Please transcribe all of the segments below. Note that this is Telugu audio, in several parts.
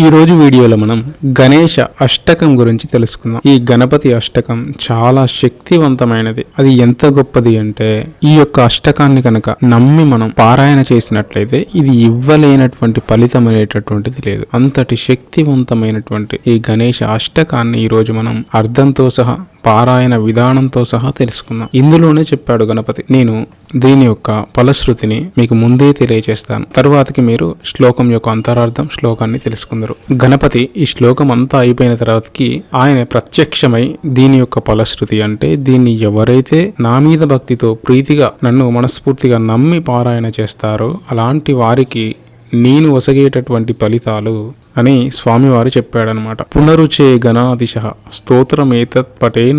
ఈ రోజు వీడియోలో మనం గణేష అష్టకం గురించి తెలుసుకుందాం. ఈ గణపతి అష్టకం చాలా శక్తివంతమైనది. అది ఎంత గొప్పది అంటే ఈ యొక్క అష్టకాన్ని కనుక నమ్మి మనం పారాయణ చేసినట్లయితే ఇది ఇవ్వలేనటువంటి ఫలితం అనేటటువంటిది లేదు. అంతటి శక్తివంతమైనటువంటి ఈ గణేష అష్టకాన్ని ఈరోజు మనం అర్థంతో సహా పారాయణ విధానంతో సహా తెలుసుకుందాం. ఇందులోనే చెప్పాడు గణపతి నేను దీని యొక్క ఫలశ్రుతిని మీకు ముందే తెలియజేస్తాను. తరువాతకి మీరు శ్లోకం యొక్క అంతరార్థం శ్లోకాన్ని తెలుసుకుందరు. గణపతి ఈ శ్లోకం అంతా అయిపోయిన తర్వాతకి ఆయన ప్రత్యక్షమై దీని యొక్క ఫలశ్రుతి అంటే దీన్ని ఎవరైతే నా మీద భక్తితో ప్రీతిగా నన్ను మనస్ఫూర్తిగా నమ్మి పారాయణ చేస్తారో అలాంటి వారికి నేను వసగేటటువంటి ఫలితాలు అని స్వామివారు చెప్పాడనమాట. పునరుచే గణాదిశ స్తోత్రమేతత్ పటే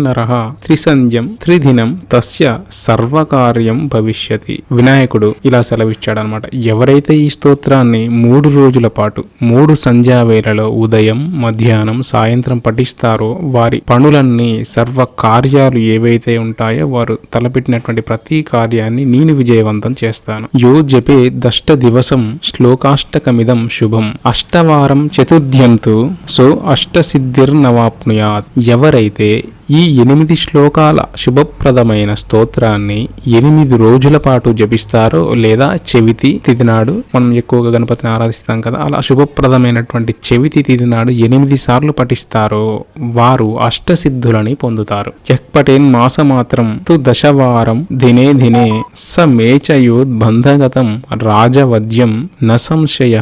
త్రిసంధ్యం త్రిదినం తస్య సర్వకార్యం భవిష్యతి. వినాయకుడు ఇలా సెలవిచ్చాడనమాట. ఎవరైతే ఈ స్తోత్రాన్ని మూడు రోజుల పాటు మూడు సంధ్యావేళలో ఉదయం మధ్యాహ్నం సాయంత్రం పఠిస్తారో వారి పనులన్నీ సర్వ కార్యాలు ఏవైతే ఉంటాయో వారు తలపెట్టినటువంటి ప్రతి కార్యాన్ని నేను విజయవంతం చేస్తాను. యో జపే దష్ట దివసం శ్లోకాష్టకమిదం శుభం. అష్టవారం చతుర్థ్యంతు సో అష్టసిద్ధిర్నవాప్నుయాత్. ఎవరైతే ఈ ఎనిమిది శ్లోకాల శుభప్రదమైన స్తోత్రాన్ని ఎనిమిది రోజుల పాటు జపిస్తారో లేదా చెవితి తిథి నాడు మనం ఎక్కువగా గణపతిని ఆరాధిస్తాం కదా అలా శుభప్రదమైనటువంటి చెవితి తిథి నాడు ఎనిమిది సార్లు పఠిస్తారో వారు అష్టసిద్ధులని పొందుతారు. ఎక్పటేన్ మాసమాత్రం తు దశవారం దినే దినే స మేచయోద్బంధగతం రాజవద్యం న సంశయ.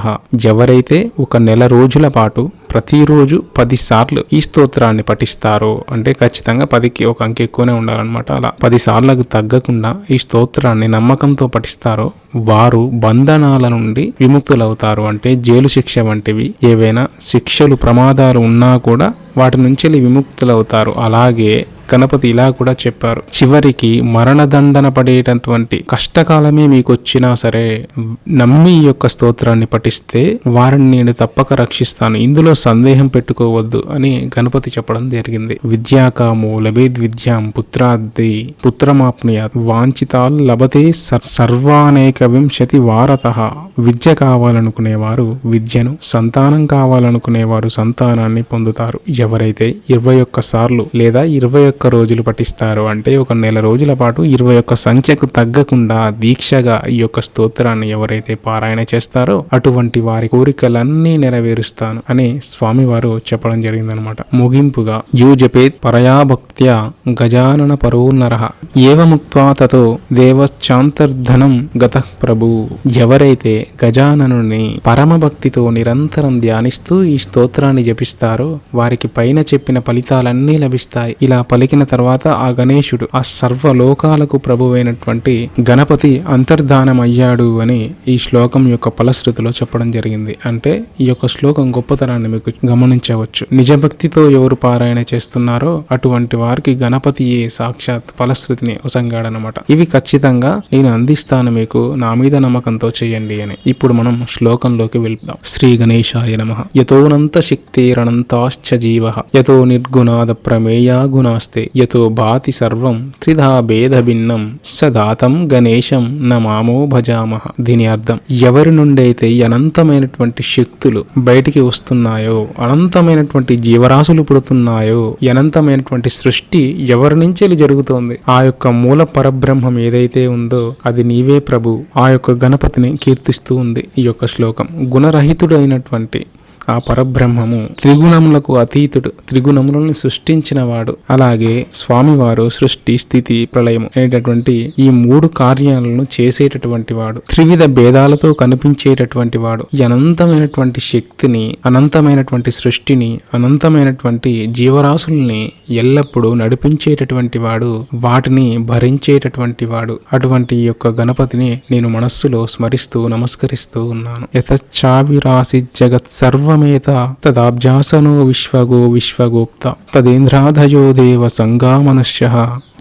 ఎవరైతే ఒక నెల రోజుల పాటు ప్రతిరోజు పదిసార్లు ఈ స్తోత్రాన్ని పఠిస్తారు. అంటే ఖచ్చితంగా పదికి ఒక అంకె ఎక్కువనే ఉండాలన్నమాట. అలా పది సార్లకు తగ్గకుండా ఈ స్తోత్రాన్ని నమ్మకంతో పఠిస్తారు. వారు బంధనాల నుండి విముక్తులవుతారు. అంటే జైలు శిక్ష వంటివి ఏవైనా శిక్షలు ప్రమాదాలు ఉన్నా కూడా వాటి నుంచి విముక్తులవుతారు. అలాగే గణపతి ఇలా కూడా చెప్పారు. చివరికి మరణదండన పడేటటువంటి కష్టకాలమే మీకు వచ్చినా సరే నమ్మి ఈ యొక్క స్తోత్రాన్ని పఠిస్తే వారిని నేను తప్పక రక్షిస్తాను. ఇందులో సందేహం పెట్టుకోవద్దు అని గణపతి చెప్పడం జరిగింది. విద్యాకామో లభేద్ విద్యాం పుత్రాది పుత్రమాప్నుయాత్ వాంఛితాల్ లభతే సర్- సర్వానేక వింశతి వారత. విద్య కావాలనుకునేవారు విద్యను సంతానం కావాలనుకునేవారు సంతానాన్ని పొందుతారు. ఎవరైతే ఇరవై ఒక్క సార్లు లేదా ఇరవై ఒక్క ఒక్క రోజులు పఠిస్తారు. అంటే ఒక నెల రోజుల పాటు ఇరవై ఒక్క సంఖ్యకు తగ్గకుండా దీక్షగా ఈ యొక్క స్తోత్రాన్ని ఎవరైతే పారాయణ చేస్తారో అటువంటి వారి కోరికలన్నీ నెరవేరుస్తాను అని స్వామివారు చెప్పడం జరిగిందనమాట. ముగింపుగా యూ జపేత్ పరయాభక్త్యా గజానన పరో నర. ఏవముక్త్వా తతో దేవశ్చాంతర్ధనం గత ప్రభు. ఎవరైతే గజాననుని పరమభక్తితో నిరంతరం ధ్యానిస్తూ ఈ స్తోత్రాన్ని జపిస్తారో వారికి పైన చెప్పిన ఫలితాలన్నీ లభిస్తాయి. ఇలా పలికిన తర్వాత ఆ గణేశుడు ఆ సర్వలోకాలకు ప్రభువైనటువంటి గణపతి అంతర్ధానమయ్యాడు అని ఈ శ్లోకం యొక్క ఫలశ్రుతిలో చెప్పడం జరిగింది. అంటే ఈ యొక్క శ్లోకం గొప్పతనాన్ని మీకు గమనించవచ్చు. నిజభక్తితో ఎవరు పారాయణ చేస్తున్నారో అటువంటి వారికి గణపతి సాక్షాత్ ఫలశ్రుతిని ఉసంగాడనమాట. ఇవి ఖచ్చితంగా నేను అందిస్తాను మీకు నా మీద నమ్మకంతో చేయండి అని. ఇప్పుడు మనం శ్లోకంలోకి వెళ్దాం. శ్రీ గణేశాయ నమ. యతోనంత శక్తిరనంతాశ్చ జీవ. యతో నిర్గుణాద ప్రమేయా గుణాస్తే యతో భాతి సర్వం త్రిధా భేద భిన్నం సదాతం గణేశం నమామో భజామహ. దీని అర్థం ఎవరి నుండైతే అనంతమైనటువంటి శక్తులు బయటికి వస్తున్నాయో అనంతమైనటువంటి జీవరాశులు పుడుతున్నాయో అనంతమైనటువంటి సృష్టి ఎవరి నుంచి జరుగుతోంది? ఆ యొక్క మూల పరబ్రహ్మం ఏదైతే ఉందో అది నీవే ప్రభు. ఆ యొక్క గణపతిని కీర్తిస్తూ ఉంది ఈ యొక్క శ్లోకం. గుణరహితుడైనటువంటి ఆ పరబ్రహ్మము త్రిగుణములకు అతీతుడు. త్రిగుణములను సృష్టించిన వాడు అలాగే స్వామివారు సృష్టి స్థితి ప్రళయం అనేటటువంటి ఈ మూడు కార్యాలను చేసేటటువంటి వాడు. త్రివిధ భేదాలతో కనిపించేటటువంటి వాడు. ఈ అనంతమైనటువంటి శక్తిని అనంతమైనటువంటి సృష్టిని అనంతమైనటువంటి జీవరాశుల్ని ఎల్లప్పుడూ నడిపించేటటువంటి వాడు వాటిని భరించేటటువంటి వాడు. అటువంటి ఈ యొక్క గణపతిని నేను మనస్సులో స్మరిస్తూ నమస్కరిస్తూ ఉన్నాను. యతచ్చావిరాసి జగత్ సర్వం సమేత తదాబ్జాసనో విశ్వగో విశ్వగోప్త తదేంద్రాధయో దేవ సంగామనుష్య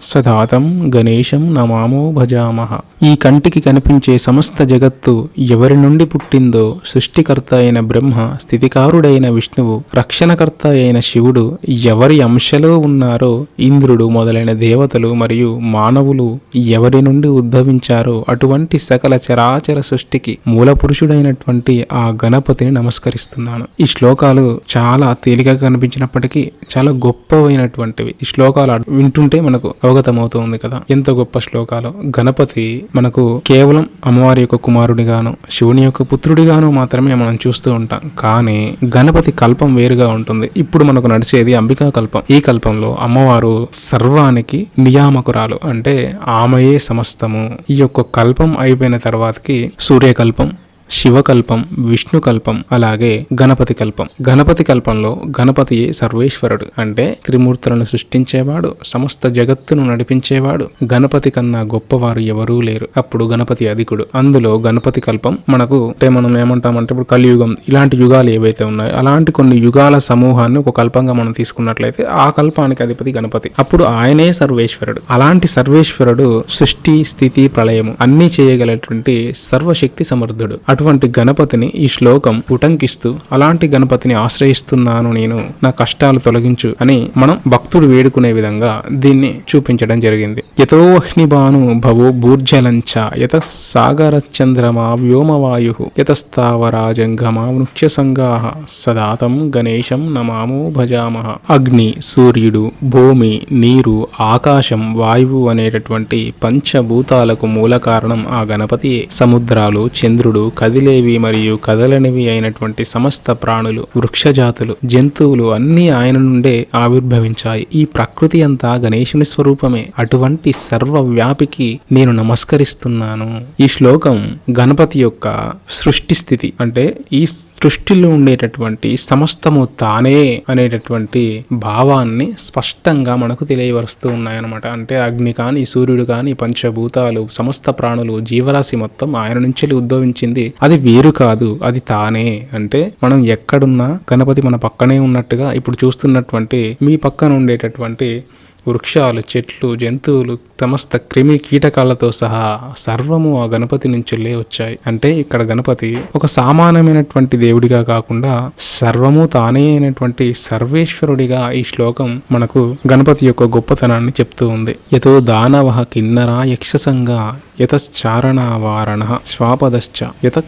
సదాతం గణేశం నమామో భజామహ. ఈ కంటికి కనిపించే సమస్త జగత్తు ఎవరి నుండి పుట్టిందో సృష్టికర్త అయిన బ్రహ్మ స్థితికారుడైన విష్ణువు రక్షణకర్త అయిన శివుడు ఎవరి అంశలో ఉన్నారో ఇంద్రుడు మొదలైన దేవతలు మరియు మానవులు ఎవరి నుండి ఉద్భవించారో అటువంటి సకల చరాచర సృష్టికి మూల పురుషుడైనటువంటి ఆ గణపతిని నమస్కరిస్తున్నాను. ఈ శ్లోకాలు చాలా తేలికగా కనిపించినప్పటికీ చాలా గొప్పవైనటువంటివి. ఈ శ్లోకాలు వింటుంటే మనకు అవగతమవుతుంది కదా. ఎంత గొప్ప శ్లోకాలు. గణపతి మనకు కేవలం అమ్మవారి యొక్క కుమారుడిగాను శివుని యొక్క పుత్రుడిగాను మాత్రమే మనం చూస్తూ ఉంటాం. కానీ గణపతి కల్పం వేరుగా ఉంటుంది. ఇప్పుడు మనకు నడిచేది అంబికా కల్పం. ఈ కల్పంలో అమ్మవారు సర్వానికి నియామకురాలు. అంటే ఆమెయే సమస్తము. ఈ యొక్క కల్పం అయిపోయిన తర్వాతకి సూర్యకల్పం శివకల్పం విష్ణుకల్పం అలాగే గణపతి కల్పం. గణపతి కల్పంలో గణపతియే సర్వేశ్వరుడు అంటే త్రిమూర్తులను సృష్టించేవాడు సమస్త జగత్తును నడిపించేవాడు. గణపతి కన్నా గొప్పవారు ఎవరూ లేరు. అప్పుడు గణపతి అధికుడు. అందులో గణపతి కల్పం మనకు అంటే మనం ఏమంటామంటే ఇప్పుడు కలియుగం ఇలాంటి యుగాలు ఏవైతే ఉన్నాయో అలాంటి కొన్ని యుగాల సమూహాన్ని ఒక కల్పంగా మనం తీసుకున్నట్లయితే ఆ కల్పానికి అధిపతి గణపతి. అప్పుడు ఆయనే సర్వేశ్వరుడు. అలాంటి సర్వేశ్వరుడు సృష్టి స్థితి ప్రళయము అన్నీ చేయగలటువంటి సర్వశక్తి సమర్థుడు. అటు అటువంటి గణపతిని ఈ శ్లోకం ఉటంకిస్తూ అలాంటి గణపతిని ఆశ్రయిస్తున్నాను నేను నా కష్టాలు తొలగించు అని మనం భక్తుడు వేడుకునే విధంగా దీన్ని చూపించడం జరిగింది. యతో అహ్నిబాను భవో భూర్జలంచ యత సాగర చంద్రమా వ్యోమవాయు యతస్థావరా జంగమా వృక్ష సంగా సదాతం గణేశం నమామో భజామహ అగ్ని సూర్యుడు భూమి నీరు ఆకాశం వాయువు అనేటటువంటి పంచభూతాలకు మూల కారణం ఆ గణపతి సముద్రాలు చంద్రుడు కదిలేవి మరియు కదలనివి అయినటువంటి సమస్త ప్రాణులు వృక్షజాతులు జంతువులు అన్నీ ఆయన నుండే ఆవిర్భవించాయి. ఈ ప్రకృతి అంతా గణేశుని స్వరూపమే. అటువంటి సర్వవ్యాపికి నేను నమస్కరిస్తున్నాను. ఈ శ్లోకం గణపతి యొక్క సృష్టి స్థితి. అంటే ఈ సృష్టిలో ఉండేటటువంటి సమస్తము తానే అనేటటువంటి భావాన్ని స్పష్టంగా మనకు తెలియవరుస్తూ ఉన్నాయన్నమాట. అంటే అగ్ని కానీ సూర్యుడు కానీ పంచభూతాలు సమస్త ప్రాణులు జీవరాశి మొత్తం ఆయన నుంచి ఉద్భవించింది అది వేరు కాదు అది తానే అంటే మనం ఎక్కడున్నా గణపతి మన పక్కనే ఉన్నట్టుగా ఇప్పుడు చూస్తున్నటువంటి మీ పక్కన ఉండేటటువంటి వృక్షాలు చెట్లు జంతువులు సమస్త క్రిమి కీటకాలతో సహా సర్వము ఆ గణపతి నుంచెల్లే వచ్చాయి. అంటే ఇక్కడ గణపతి ఒక సామాన్యమైనటువంటి దేవుడిగా కాకుండా సర్వము తానే అయినటువంటి సర్వేశ్వరుడిగా ఈ శ్లోకం మనకు గణపతి యొక్క గొప్పతనాన్ని చెప్తూ ఉంది. యతో దానవ కిన్నర యక్షసంగా యతశ్చారణావారణ స్వాపదశ్చ యత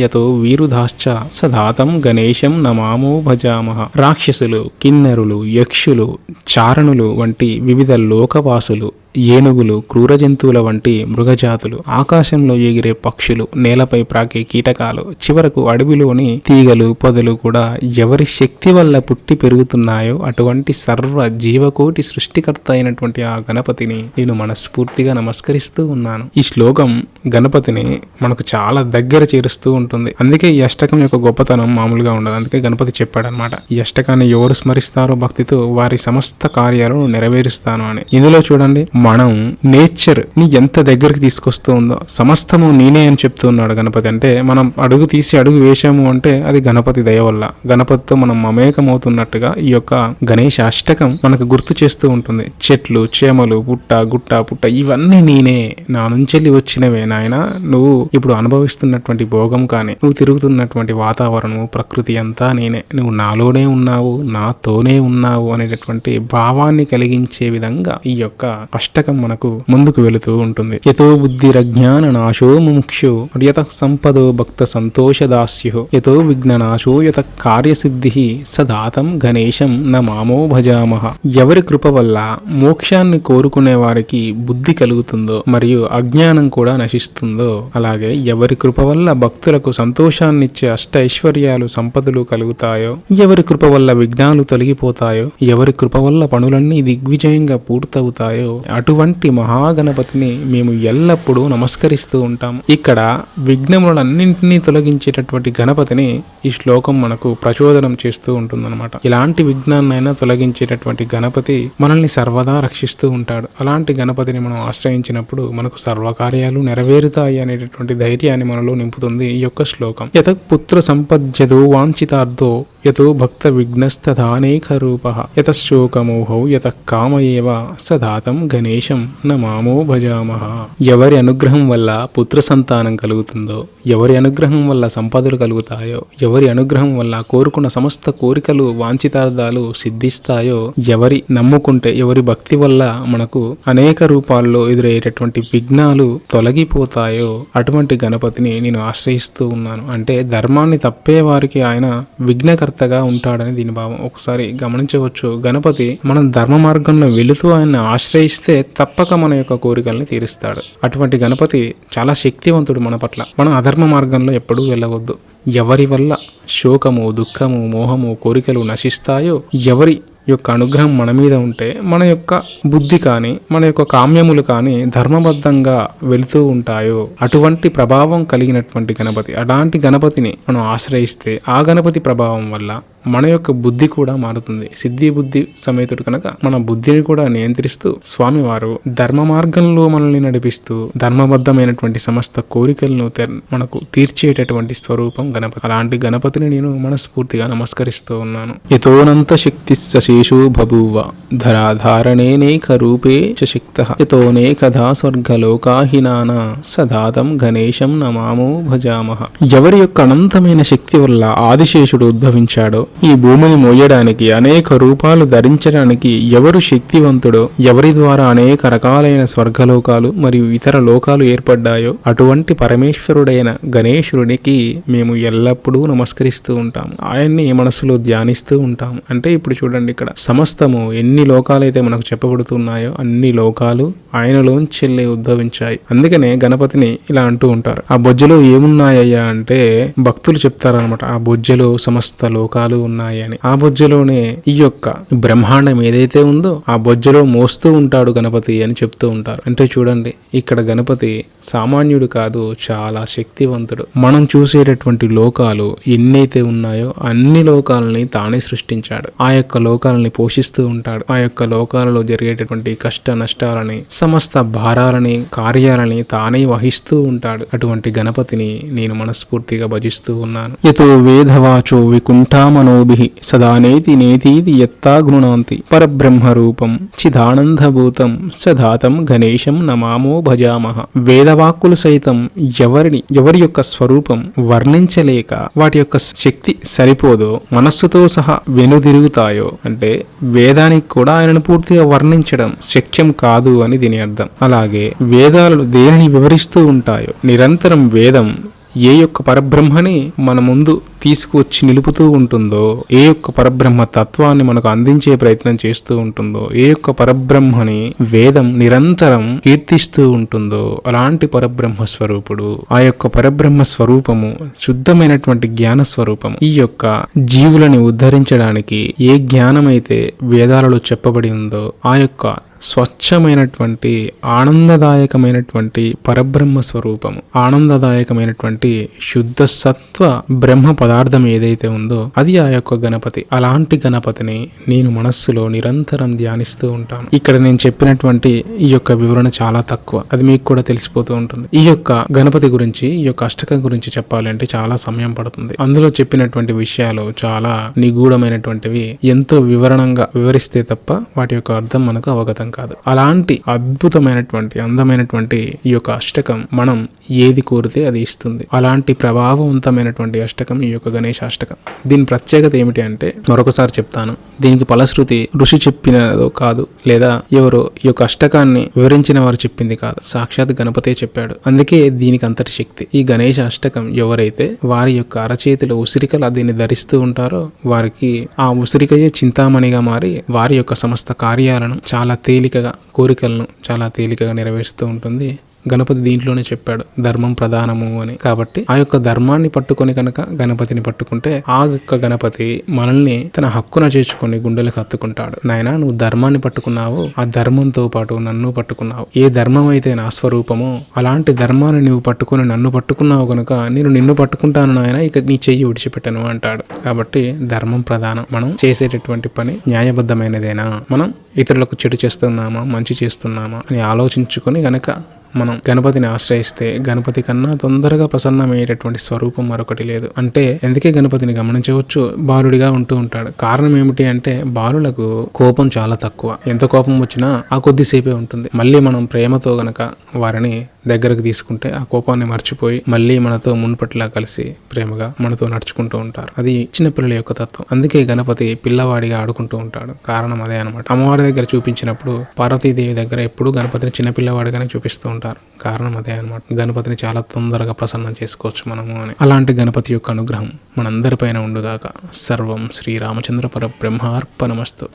యతో వీరుధాశ్చ సదాతం గణేశం నమామో భజామహ రాక్షసులు కిన్నెరులు యక్షులు చారణులు వంటి వివిధ లోకవాసులు ఏనుగులు క్రూర జంతువుల వంటి మృగజాతులు ఆకాశంలో ఎగిరే పక్షులు నేలపై ప్రాకే కీటకాలు చివరకు అడవిలోని తీగలు పొదలు కూడా ఎవరి శక్తి వల్ల పుట్టి పెరుగుతున్నాయో అటువంటి సర్వ జీవకోటి సృష్టికర్త అయినటువంటి ఆ గణపతిని నేను మనస్ఫూర్తిగా నమస్కరిస్తూ ఉన్నాను. ఈ శ్లోకం గణపతిని మనకు చాలా దగ్గర చేరుస్తూ ఉంటుంది. అందుకే ఈ అష్టకం యొక్క గొప్పతనం మామూలుగా ఉండదు. అందుకే గణపతి చెప్పాడనమాట ఈ అష్టకాన్ని ఎవరు స్మరిస్తారో భక్తితో వారి సమస్త కార్యాలను నెరవేరుస్తాను అని. ఇందులో చూడండి మనం నేచర్ని ఎంత దగ్గరికి తీసుకొస్తూ ఉందో సమస్తము నేనే అని చెప్తూ ఉన్నాడు గణపతి. అంటే మనం అడుగు తీసి అడుగు వేశాము అంటే అది గణపతి దయ వల్ల. గణపతితో మనం మమేకమవుతున్నట్టుగా ఈ యొక్క గణేష అష్టకం మనకు గుర్తు చేస్తూ ఉంటుంది. చెట్లు చేమలు పుట్ట గుట్ట పుట్ట ఇవన్నీ నేనే. నా నుంచెల్లి వచ్చినవే. నాయన నువ్వు ఇప్పుడు అనుభవిస్తున్నటువంటి భోగం కానీ నువ్వు తిరుగుతున్నటువంటి వాతావరణము ప్రకృతి అంతా నేనే. నువ్వు నాలోనే ఉన్నావు నాతోనే ఉన్నావు అనేటటువంటి భావాన్ని కలిగించే విధంగా ఈ యొక్క అష్టకం మనకు ముందుకు వెళుతూ ఉంటుంది. యతో బుద్ధిరజ్ఞాన నాశో ముముక్షు యత సంపదో భక్త సంతోష దాస్యు యతో విఘ్ననాశో యత కార్యసిద్ధి సదాతం గణేశం నమామో భజామహ. ఎవరి కృప వల్ల మోక్షాన్ని కోరుకునే వారికి బుద్ధి కలుగుతుందో మరియు అజ్ఞానం కూడా నశిస్తుందో అలాగే ఎవరి కృప వల్ల భక్తులకు సంతోషాన్నిచ్చే అష్ట ఐశ్వర్యాలు సంపదలు కలుగుతాయో ఎవరి కృప వల్ల విఘ్నాలు తొలగిపోతాయో ఎవరి కృప వల్ల పనులన్నీ దిగ్విజయంగా పూర్తవుతాయో అటువంటి మహాగణపతిని మేము ఎల్లప్పుడూ నమస్కరిస్తూ ఉంటాం. ఇక్కడ విఘ్నములన్నింటినీ తొలగించేటటువంటి గణపతిని ఈ శ్లోకం మనకు ప్రచోదనం చేస్తూ ఉంటుందన్నమాట. ఇలాంటి విఘ్నాన్నైనా తొలగించేటటువంటి గణపతి మనల్ని సర్వదా రక్షిస్తూ ఉంటాడు. అలాంటి గణపతిని మనం ఆశ్రయించినప్పుడు మనకు సర్వకార్యాలు నెరవేరు నెరవేరుతాయి అనేటటువంటి ధైర్యాన్ని మనలో నింపుతుంది ఈ యొక్క శ్లోకం. యత పుత్ర సంపద్యదో వాంఛితార్థో యతో భక్త విఘ్నస్తథానేక రూప యత యత కామ ఏవ సదాతం గణేశం నమామో భజామహ. ఎవరి అనుగ్రహం వల్ల పుత్ర సంతానం కలుగుతుందో ఎవరి అనుగ్రహం వల్ల సంపదలు కలుగుతాయో ఎవరి అనుగ్రహం వల్ల కోరుకున్న సమస్త కోరికలు వాంఛితార్థాలు సిద్ధిస్తాయో ఎవరి నమ్ముకుంటే ఎవరి భక్తి వల్ల మనకు అనేక రూపాల్లో ఎదురయ్యేటటువంటి విఘ్నాలు తొలగిపోతాయో అటువంటి గణపతిని నేను ఆశ్రయిస్తూ ఉన్నాను. అంటే ధర్మాన్ని తప్పే వారికి ఆయన విఘ్నకర్తగా ఉంటాడని దీని భావం. ఒకసారి గమనించవచ్చు. గణపతి మనం ధర్మ మార్గంలో వెళుతూ ఆయన్ని ఆశ్రయిస్తే తప్పక మన యొక్క కోరికల్ని తీరుస్తాడు. అటువంటి గణపతి చాలా శక్తివంతుడు మన పట్ల. మనం అధర్మ మార్గంలో ఎప్పుడూ వెళ్ళవద్దు. ఎవరి వల్ల శోకము దుఃఖము మోహము కోరికలు నశిస్తాయో ఎవరి యొక్క అనుగ్రహం మన మీద ఉంటే మన యొక్క బుద్ధి కానీ మన యొక్క కామ్యములు కానీ ధర్మబద్ధంగా వెళుతూ ఉంటాయో. అటువంటి ప్రభావం కలిగినటువంటి గణపతి అలాంటి గణపతిని మనం ఆశ్రయిస్తే ఆ గణపతి ప్రభావం వల్ల మన యొక్క బుద్ధి కూడా మారుతుంది. సిద్ధి బుద్ధి సమేతుడు కనుక మన బుద్ధిని కూడా నియంత్రిస్తూ స్వామివారు ధర్మ మార్గంలో మనల్ని నడిపిస్తూ ధర్మబద్ధమైనటువంటి సమస్త కోరికలను మనకు తీర్చేటటువంటి స్వరూపం గణపతి. అలాంటి గణపతిని నేను మనస్ఫూర్తిగా నమస్కరిస్తూ ఉన్నాను. యతోనంత శక్తి శేషో బభూవ ధరాధారణేనేక రూపే చ శక్త యతోనేకధా స్వర్గలోకాహినాన సదాతం గణేశం నమామో భజామహ ఎవరి యొక్క అనంతమైన శక్తి వల్ల ఆదిశేషుడు ఉద్భవించాడో ఈ భూమిని మోయడానికి అనేక రూపాలు ధరించడానికి ఎవరు శక్తివంతుడో ఎవరి ద్వారా అనేక రకాలైన స్వర్గలోకాలు మరియు ఇతర లోకాలు ఏర్పడ్డాయో అటువంటి పరమేశ్వరుడైన గణేశుడికి మేము ఎల్లప్పుడూ నమస్కరిస్తూ ఉంటాము. ఆయన్ని మనసులో ధ్యానిస్తూ ఉంటాము. అంటే ఇప్పుడు చూడండి ఇక్కడ. సమస్తము ఎన్ని లోకాలైతే మనకు చెప్పబడుతున్నాయో అన్ని లోకాలు ఆయనలోంచెల్లి ఉద్భవించాయి. అందుకనే గణపతిని ఇలా అంటూ ఉంటారు. ఆ బొజ్జలో ఏమున్నాయ్యా అంటే భక్తులు చెప్తారనమాట ఆ బొజ్జలో సమస్త లోకాలు ఉన్నాయి అని. ఆ బొజ్జలోనే ఈ యొక్క బ్రహ్మాండం ఏదైతే ఉందో ఆ బొజ్జలో మోస్తూ ఉంటాడు గణపతి అని చెప్తూ ఉంటారు. అంటే చూడండి ఇక్కడ గణపతి సామాన్యుడు కాదు చాలా శక్తివంతుడు. మనం చూసేటటువంటి లోకాలు ఎన్నైతే ఉన్నాయో అన్ని లోకాలని తానే సృష్టించాడు. ఆ యొక్క లోకాలు లోకాలని పోషిస్తూ ఉంటాడు. ఆ యొక్క లోకాలలో జరిగేటటువంటి కష్ట నష్టాలని సమస్త భారాలని కార్యాలని తానే వహిస్తూ ఉంటాడు. అటువంటి గణపతిని నేను మనస్ఫూర్తిగా భజిస్తూ ఉన్నాను. యతో వేదవాచో వికుంఠామనోభి సదా నేతి నేతీతి ఎత్తా గృణాంతి పరబ్రహ్మ రూపం చిదానందభూతం సదాతం గణేశం నమామో భజామహ వేదవాక్కులు సైతం ఎవరిని ఎవరి యొక్క స్వరూపం వర్ణించలేక వాటి యొక్క శక్తి సరిపోదో మనస్సుతో సహా వెనుదిరుగుతాయో అంటే అంటే వేదానికి కూడా ఆయనను పూర్తిగా వర్ణించడం శక్యం కాదు అని దీని అర్థం. అలాగే వేదాలు దేనిని వివరిస్తూ ఉంటాయో? నిరంతరం వేదం ఏ యొక్క పరబ్రహ్మని మన ముందు తీసుకువచ్చి నిలుపుతూ ఉంటుందో ఏ యొక్క పరబ్రహ్మ తత్వాన్ని మనకు అందించే ప్రయత్నం చేస్తూ ఉంటుందో ఏ యొక్క పరబ్రహ్మని వేదం నిరంతరం కీర్తిస్తూ ఉంటుందో అలాంటి పరబ్రహ్మ స్వరూపుడు ఆ యొక్క పరబ్రహ్మ స్వరూపము శుద్ధమైనటువంటి జ్ఞాన స్వరూపము. ఈ యొక్క జీవులని ఉద్ధరించడానికి ఏ జ్ఞానమైతే వేదాలలో చెప్పబడి ఉందో ఆ యొక్క స్వచ్ఛమైనటువంటి ఆనందదాయకమైనటువంటి పరబ్రహ్మ స్వరూపము ఆనందదాయకమైనటువంటి శుద్ధ సత్వ బ్రహ్మ పదార్థం ఏదైతే ఉందో అది ఆ యొక్క గణపతి. అలాంటి గణపతిని నేను మనస్సులో నిరంతరం ధ్యానిస్తూ ఉంటాను. ఇక్కడ నేను చెప్పినటువంటి ఈ యొక్క వివరణ చాలా తక్కువ. అది మీకు కూడా తెలిసిపోతూ ఉంటుంది. ఈ యొక్క గణపతి గురించి ఈ యొక్క అష్టకం గురించి చెప్పాలంటే చాలా సమయం పడుతుంది. అందులో చెప్పినటువంటి విషయాలు చాలా నిగూఢమైనటువంటివి. ఎంతో వివరణంగా వివరిస్తే తప్ప వాటి యొక్క అర్థం మనకు అవగతం కాదు. అలాంటి అద్భుతమైనటువంటి అందమైనటువంటి ఈ యొక్క అష్టకం మనం ఏది కోరితే అది ఇస్తుంది. అలాంటి ప్రభావవంతమైనటువంటి అష్టకం ఈ యొక్క గణేష్ అష్టకం దీని ప్రత్యేకత ఏమిటి అంటే మరొకసారి చెప్తాను. దీనికి ఫలశ్రుతి ఋషి చెప్పినదో కాదు లేదా ఎవరో ఈ యొక్క అష్టకాన్ని వివరించిన వారు చెప్పింది కాదు. సాక్షాత్ గణపతే చెప్పాడు. అందుకే దీనికి అంతటి శక్తి. ఈ గణేష అష్టకం ఎవరైతే వారి యొక్క అరచేతిలో ఉసిరికలు దీన్ని ధరిస్తూ ఉంటారో వారికి ఆ ఉసిరికయే చింతామణిగా మారి వారి యొక్క సమస్త కార్యాలను చాలా తేలికగా కోరికలను చాలా తేలికగా నెరవేరుస్తూ ఉంటుంది. గణపతి దీంట్లోనే చెప్పాడు ధర్మం ప్రధానము అని. కాబట్టి ఆ యొక్క ధర్మాన్ని పట్టుకొని కనుక గణపతిని పట్టుకుంటే ఆ యొక్క గణపతి మనల్ని తన హక్కున చేర్చుకొని గుండెలకు హత్తుకుంటాడు నాయనా నువ్వు ధర్మాన్ని పట్టుకున్నావు ఆ ధర్మంతో పాటు నన్ను పట్టుకున్నావు. ఏ ధర్మం అయితే నా స్వరూపమో అలాంటి ధర్మాన్ని నువ్వు పట్టుకొని నన్ను పట్టుకున్నావు కనుక నేను నిన్ను పట్టుకుంటాను నాయన ఇక నీ చెయ్యి విడిచిపెట్టను అంటాడు. కాబట్టి ధర్మం ప్రధానం. మనం చేసేటటువంటి పని న్యాయబద్ధమైనదేనా? మనం ఇతరులకు చెడు చేస్తున్నామా మంచి చేస్తున్నామా అని ఆలోచించుకొని గనక మనం గణపతిని ఆశ్రయిస్తే గణపతి కన్నా తొందరగా ప్రసన్నమయ్యేటటువంటి స్వరూపం మరొకటి లేదు. అంటే ఎందుకే గణపతిని గమనించవచ్చు? బాలుడిగా ఉంటూ ఉంటాడు. కారణం ఏమిటి అంటే బాలులకు కోపం చాలా తక్కువ. ఎంత కోపం వచ్చినా ఆ కొద్దిసేపే ఉంటుంది. మళ్ళీ మనం ప్రేమతో గనక వారిని దగ్గరకు తీసుకుంటే ఆ కోపాన్ని మర్చిపోయి మళ్ళీ మనతో మున్పట్లా కలిసి ప్రేమగా మనతో నడుచుకుంటూ ఉంటారు. అది చిన్నపిల్లల యొక్క తత్వం. అందుకే గణపతి పిల్లవాడిగా ఆడుకుంటూ ఉంటాడు. కారణం అదే అనమాట అమ్మవారి దగ్గర చూపించినప్పుడు పార్వతీదేవి దగ్గర ఎప్పుడూ గణపతిని చిన్నపిల్లవాడిగానే చూపిస్తూ ఉంటారు. కారణం అదే అనమాట గణపతిని చాలా తొందరగా ప్రసన్నం చేసుకోవచ్చు మనము అని. అలాంటి గణపతి యొక్క అనుగ్రహం మనందరిపైన ఉండుగాక. సర్వం శ్రీరామచంద్ర పర బ్రహ్మార్పణమస్తు